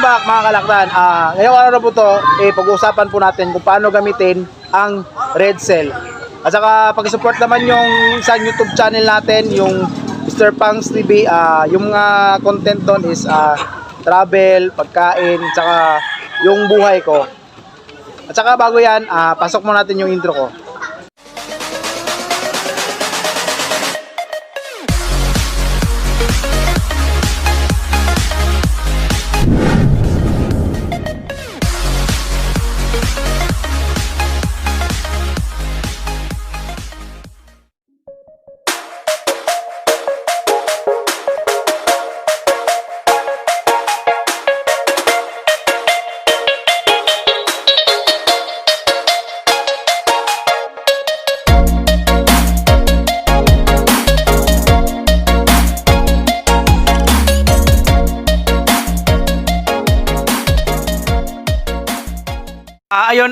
Welcome back mga kalakdan. Ah, ngayong araw na po to, eh, pag-uusapan po natin kung paano gamitin ang Red Cell. At saka pag-support naman yung sa YouTube channel natin, yung Mr. Pangs TV, ah, yung mga content doon is ah, travel, pagkain, saka yung buhay ko. At saka bago yan, ah, pasok mo natin yung intro ko.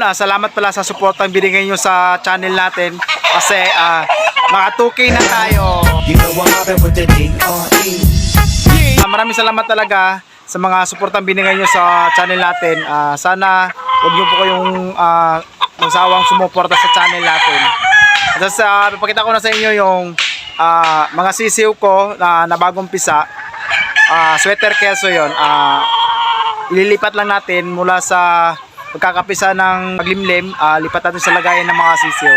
Ah, salamat pala sa support ang binigay nyo sa channel natin. Kasi ah, mga 2K na tayo. You know. Ah, maraming salamat talaga sa mga suportang binigay nyo sa channel natin. Ah, sana huwag nyo po kayong ah, magsawang sumuporta sa channel natin. At sa papakita ko na sa inyo yung ah, mga sisiw ko na, na bagong pisa. Ah, sweater keso yon. Ah, ililipat lang natin mula sa pagkakapisa ng paglimlim, ah, lipat natin sa lagayan ng mga sisiw.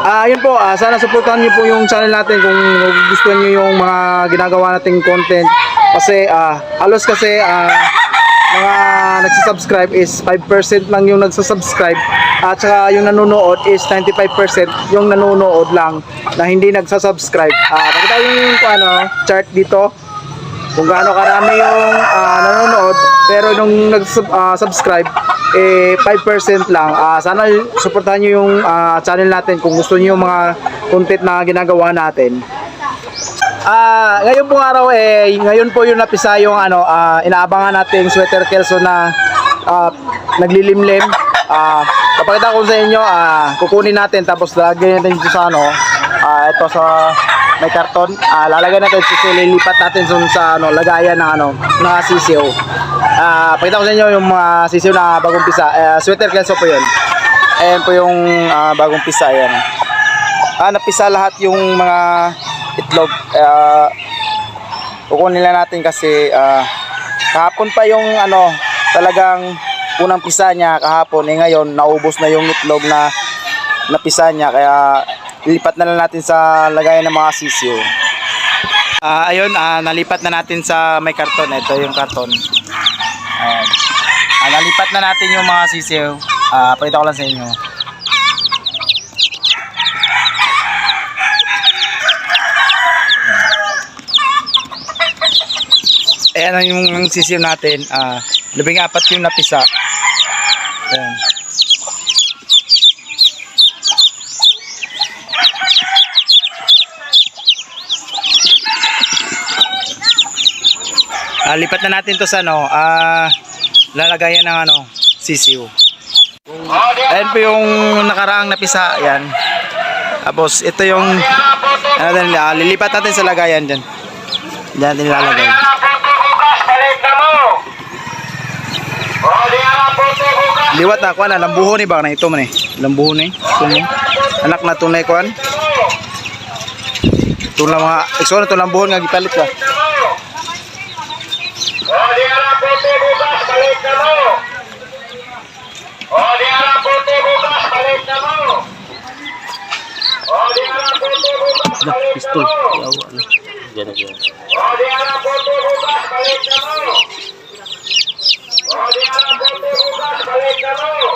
Ah, yun po, ah, sana supportahan niyo po yung channel natin kung gusto niyo yung mga ginagawa nating content kasi ah, halos kasi ah, mga nagsasubscribe is 5% lang yung nagsasubscribe at saka yung nanonood is 95% yung nanonood lang na hindi nagsasubscribe. Ah, pakita yung ano, chart dito kung gaano karami yung ah, nanonood pero nung nag-subscribe eh 5% lang. Ah, sana suportahan niyo yung ah, channel natin kung gusto niyo yung mga content na ginagawa natin. Ah, ngayon pong araw eh ngayon po yung napisa yung ano ah, inaabangan nating sweater kelso na ah, naglilimlim. Ah, papakita ko sa inyo ah, kukunin natin tapos lalagyan natin dito sa ano ah, ito sa may karton. Ah, lalagyan natin sa lilipat natin sa ano lagayan ng ano mga sisiw. Ah, pakita ko sa inyo yung mga sisiw na bagong pisa. Eh, sweater kelso po 'yun. Ayan po yung ah, bagong pisa ayan. Ah, napisa lahat yung mga itlog. Uh, kukunin lang natin kasi ah, kahapon pa yung ano, talagang unang pisa niya kahapon. Eh ngayon, naubos na yung itlog na napisa niya. Kaya lilipat na lang natin sa lagayan ng mga sisiyo. Ah, ayun, ah, nalipat na natin sa may karton. Ito yung karton. Ayan. Ah, nalipat na natin yung mga sisiyo. Ah, pakita ko lang sa inyo. Ayan ang yung sisiyo natin. Ah, labing apat yung napisa. Ayan. Ah, lipat na natin to sa ano, ah, lalagayan ng ano, sisiyo. Ayan po yung nakaraang napisa, ayan. Tapos ito yung, ano din, ah, lilipat natin sa lagayan dyan. Diyan natin nilalagay. Liwat na kuan lambuho ni ba na ito man eh. Lambuho ni. Ito mo. Anak na tunay kuan. Ito lang mga iso na to lambuhon nga gipalit ka. Dah, pistol. Ya Allah. Jangan jangan.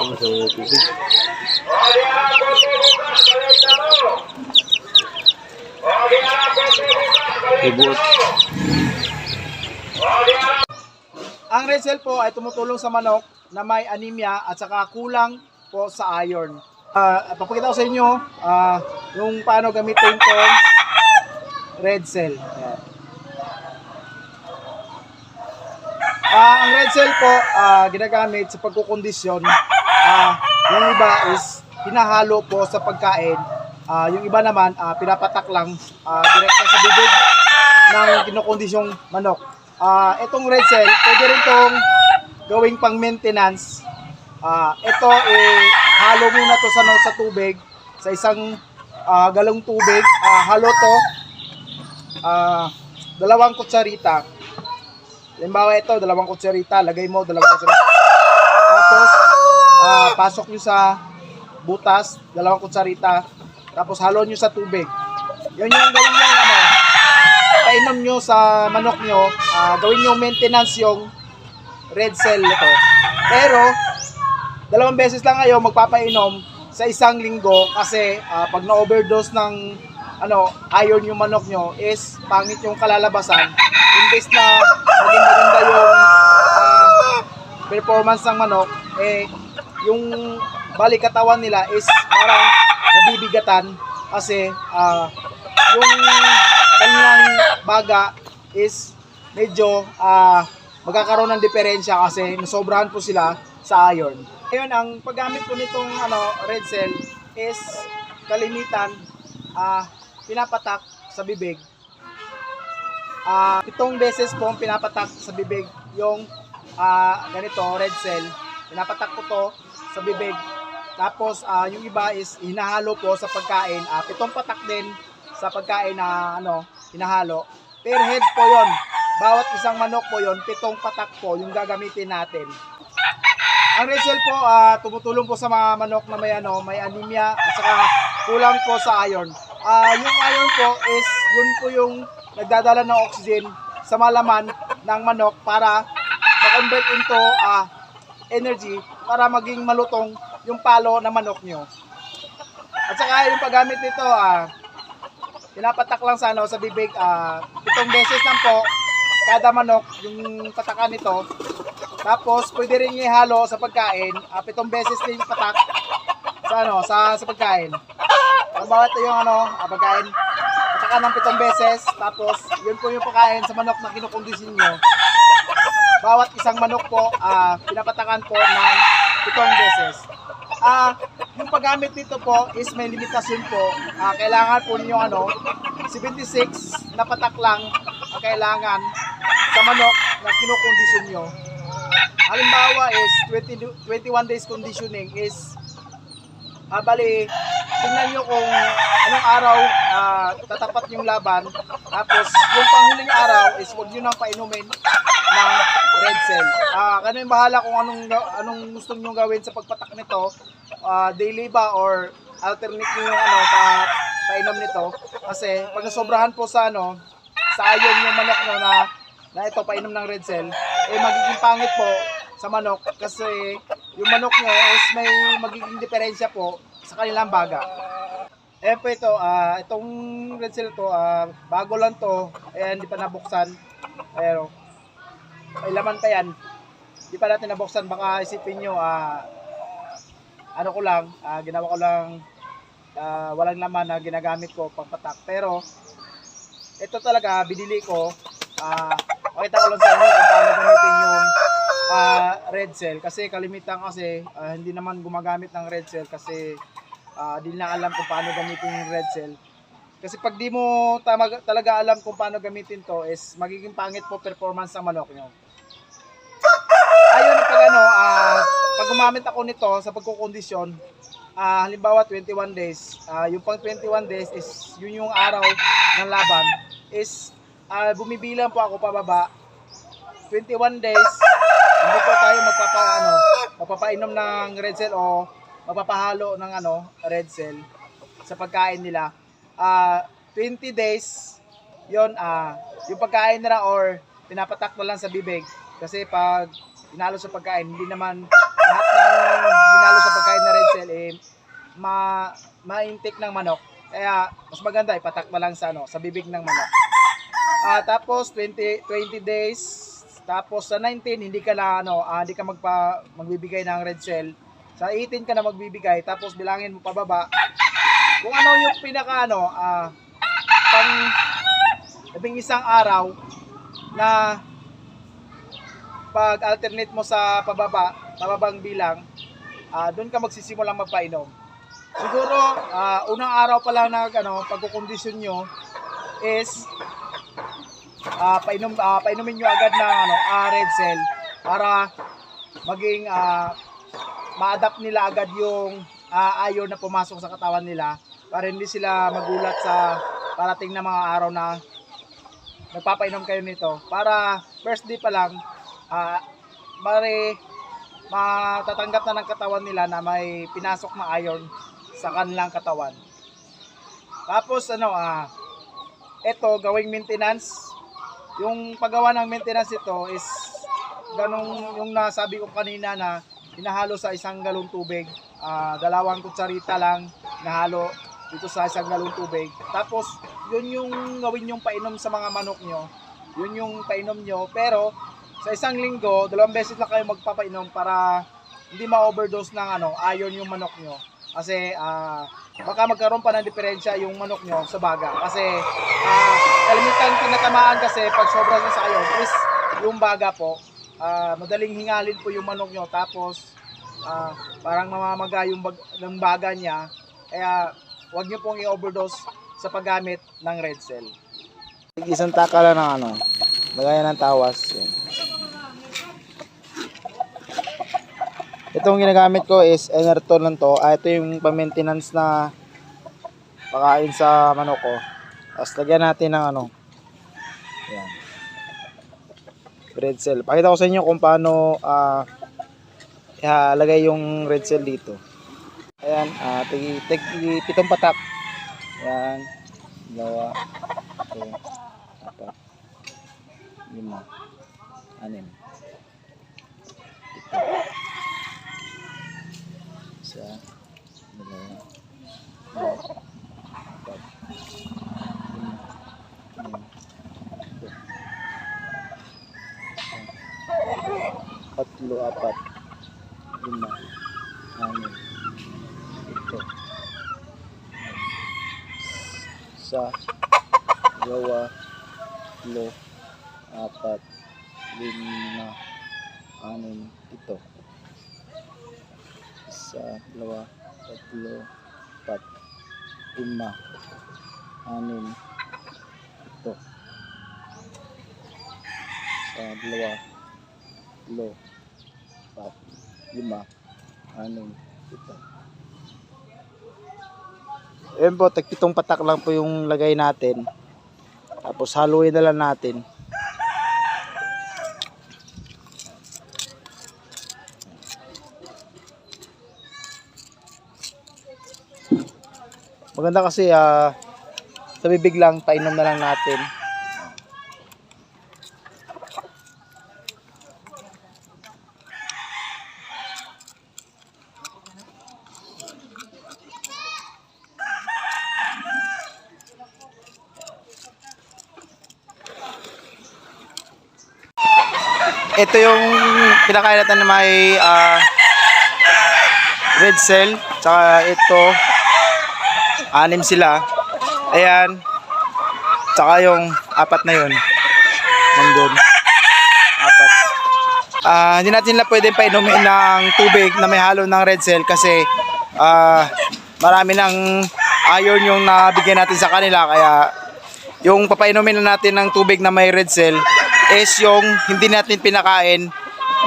Ini sama tubig. Ibuot. Ang red cell po ay tumutulong sa manok na may anemia at saka kulang po sa iron. Ah, papakita ko sa inyo ah, yung paano gamitin tong red cell. Ayan. Ah, ang red cell po ah, ginagamit sa pagkukondisyon. Ah, yung iba is hinahalo po sa pagkain. Ah, yung iba naman ah, pinapatak lang ah, direkta sa bibig ng kinukondisyong manok. Ah, itong red cell, pwede rin tong gawing pang maintenance. Ah, ito eh halo muna to sa sa tubig sa isang ah, galong tubig. Ah, halo to. Ah, dalawang kutsarita. Halimbawa ito, dalawang kutsarita, lagay mo dalawang kutsarita. Tapos ah, pasok nyo sa butas, dalawang kutsarita. Tapos halo nyo sa tubig. Yun yung gawin nyo ano, painom nyo sa manok nyo, ah, gawin nyo maintenance yung red cell nito. Pero, dalawang beses lang kayo magpapainom sa isang linggo kasi ah, pag na-overdose ng ano, iron yung manok nyo is pangit yung kalalabasan. Imbes na maging maganda yung ah, performance ng manok, eh, yung balik katawan nila is parang nabibigatan kasi ah, yung kanilang baga is medyo ah, magkakaroon ng diferensya kasi nasobrahan po sila sa iron. Ngayon, ang paggamit po nitong ano, red cell is kalimitan ah, pinapatak sa bibig. Ah, pitong beses po pinapatak sa bibig yung ah, ganito, red cell. Pinapatak ko to sa bibig. Tapos ah, yung iba is hinahalo po sa pagkain. Ah, pitong patak din sa pagkain na ano, hinahalo. Per head po yon. Bawat isang manok po yon, pitong patak po yung gagamitin natin. Ang red cell po ah, tumutulong po sa mga manok na may ano, may anemia at saka kulang po sa iron. Ah, yung iron po is yun po yung nagdadala ng oxygen sa malaman ng manok para ma-convert into ah, energy para maging malutong yung palo ng manok nyo. At saka yung paggamit nito, ah, pinapatak lang sa, ano, sa bibig, ah, pitong beses lang po kada manok yung patakan nito. Tapos pwede rin ihalo sa pagkain, ah, pitong beses din patak sa ano, sa sa pagkain. Ang bawat yung ano, ah, pagkain, patakan ng pitong beses, tapos yun po yung pagkain sa manok na kinukondisyon nyo. Bawat isang manok po, ah, pinapatakan po ng pitong beses. Ah, yung paggamit nito po is may limitasyon po. Ah, kailangan po ninyo ano, 76 na patak lang ang kailangan sa manok na kinukondisyon nyo. Halimbawa is 20, 21 days conditioning is ah, bali, tingnan nyo kung anong araw ah, tatapat yung laban. Tapos, yung panghuling araw is huwag nyo nang painumin ng red cell. Ah, kayo yung bahala kung anong anong gusto niyo gawin sa pagpatak nito. Ah, daily ba or alternate niyo yung ano pa painom nito kasi pag nasobrahan po sa ano sa iron yung manok nyo na na ito painom ng red cell eh magiging pangit po sa manok kasi yung manok nyo is may magiging diferensya po sa kanilang baga. Eh po ito, ah, itong red cell to, ah, bago lang to, eh, hindi pa nabuksan. Pero, may laman pa yan. Hindi pa natin nabuksan, baka isipin nyo, ah, ano ko lang, ah, ginawa ko lang, ah, walang laman na ginagamit ko pang patak. Pero, ito talaga, binili ko, ah, pakita ko lang sa inyo kung paano gamitin yung ah, red cell. Kasi kalimitan kasi, ah, hindi naman gumagamit ng red cell kasi ah, di na alam kung paano gamitin yung red cell. Kasi pag di mo tama, talaga alam kung paano gamitin to is magiging pangit po performance ng manok nyo. Ayun pag ano, ah, pag gumamit ako nito sa pagkukondisyon, ah, halimbawa 21 days, ah, yung pang 21 days is yun yung araw ng laban is ah, bumibilang po ako pababa 21 days tayo magpapa ano, magpapainom ng red cell o magpapahalo ng ano, red cell sa pagkain nila. Ah, 20 days 'yon ah yung pagkain nila or pinapatak na lang sa bibig kasi pag hinalo sa pagkain hindi naman lahat ng hinalo sa pagkain na red cell eh ma ma-intake ng manok. Kaya mas maganda ipatak na lang sa ano, sa bibig ng manok. Ah, tapos 20 20 days tapos sa 19 hindi ka na ano, ah, hindi ka magpa magbibigay ng red cell. Sa 18 ka na magbibigay tapos bilangin mo pababa. Kung ano yung pinaka ano, ah, pang labing isang araw na pag alternate mo sa pababa, pababang bilang, ah, doon ka magsisimulang magpainom. Siguro ah, unang araw pa lang na ano, pagkukondisyon nyo is ah, painom ah, painumin niyo agad ng ano, ah, red cell para maging ah, ma-adapt nila agad yung ah, iron na pumasok sa katawan nila para hindi sila magulat sa parating na mga araw na nagpapainom kayo nito para first day pa lang ah mare matatanggap na ng katawan nila na may pinasok na iron sa kanilang katawan. Tapos ano ah ito gawing maintenance. Yung paggawa ng maintenance ito is ganong yung nasabi ko kanina na hinahalo sa isang galong tubig. Ah, dalawang kutsarita lang nahalo dito sa isang galong tubig. Tapos yun yung gawin yung painom sa mga manok nyo. Yun yung painom nyo. Pero sa isang linggo, dalawang beses lang kayo magpapainom para hindi ma-overdose ng ano, iron yung manok nyo. Kasi ah, baka magkaroon pa ng diferensya yung manok nyo sa baga. Kasi ah, kalimitan tinatamaan kasi pag sobra sa iron is yung baga po. ah, madaling hingalin po yung manok nyo. Tapos ah, parang mamamaga yung bag, ng baga niya. Kaya huwag nyo pong i-overdose sa paggamit ng red cell. Isang taka lang ng ano, lagayan ng tawas. Yan. Itong ginagamit ko is Enerton lang to. Ah, ito yung pa-maintenance na pakain sa manok ko. Tapos lagyan natin ng ano. Yan. Red cell. Pakita ko sa inyo kung paano ah ilalagay yung red cell dito. Ayan, ah tigi, tigi, pitong patak. Ayan. Dalawa. Ito. Apat. Lima. Anim. Ito. Isa. Dalawa. Dalawa. Apat. Lima. Anim. Ito. Tatlo, apat. Lima. Anim. Ito. Isa. Dalawa. Tatlo. Apat. Lima. Anim. Ito. Isa. Dalawa. Tatlo. Apat. Lima. Anim. Ito. Isa. Dalawa. Tatlo. Apat. Lima. Anim. Ito. Ayan po, tagpitong patak lang po yung lagay natin. Tapos haluin na lang natin. Maganda kasi ah sa bibig lang, painom na lang natin. Ito yung pinakain natin na may ah, red cell. Tsaka ito, anim sila. Ayan. Tsaka yung apat na yun. Nandun. Apat. Ah, hindi natin na pwedeng painumin ng tubig na may halo ng red cell kasi ah, marami ng iron yung nabigyan natin sa kanila kaya yung papainumin na natin ng tubig na may red cell is yung hindi natin pinakain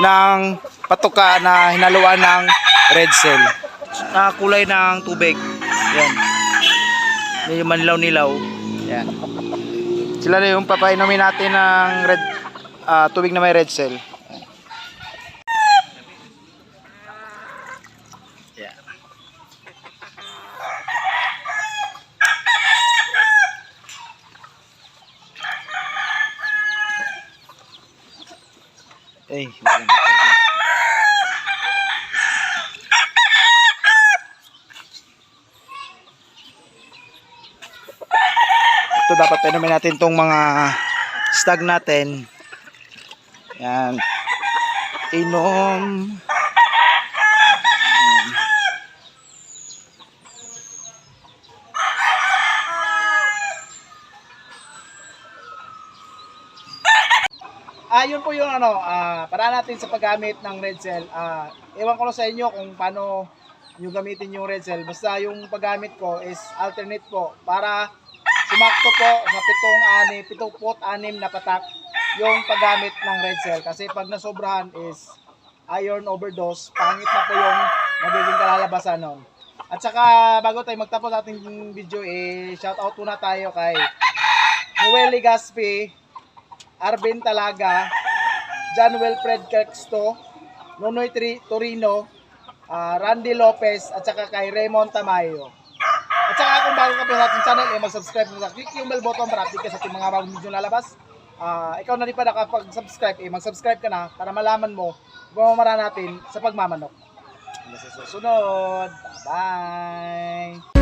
ng patuka na hinaluan ng red cell. Na kulay ng tubig. Yan. Yung manlaw-nilaw. Yan. Sila na yung papainumin natin ng red ah, tubig na may red cell. Yan. Lang. Ito dapat painumin natin tong mga stag natin. Yan. Inom. Yan. Ah, yun po yung ano, ah, para natin sa paggamit ng red cell. Ah, ewan ko lang sa inyo kung paano nyo gamitin yung red cell. Basta yung paggamit ko is alternate po para sumakto po sa pitong ani, pitong pot anim na patak yung paggamit ng red cell. Kasi pag nasobrahan is iron overdose, pangit na po yung magiging kalalabasan nun. At saka bago tayo magtapos ating video, eh, shout out muna tayo kay Noel Legaspi, Arvin Talaga, John Wilfred Nonoy Tri- Torino, ah, Randy Lopez, at saka kay Raymond Tamayo. At saka kung bago ka pa sa ating channel, eh, mag-subscribe na click yung bell button para update ka sa ating mga bagong video na labas. Ah, ikaw na rin pa nakapag-subscribe, eh, mag-subscribe ka na para malaman mo kung mamara natin sa pagmamanok. Hanggang sa susunod. Bye-bye!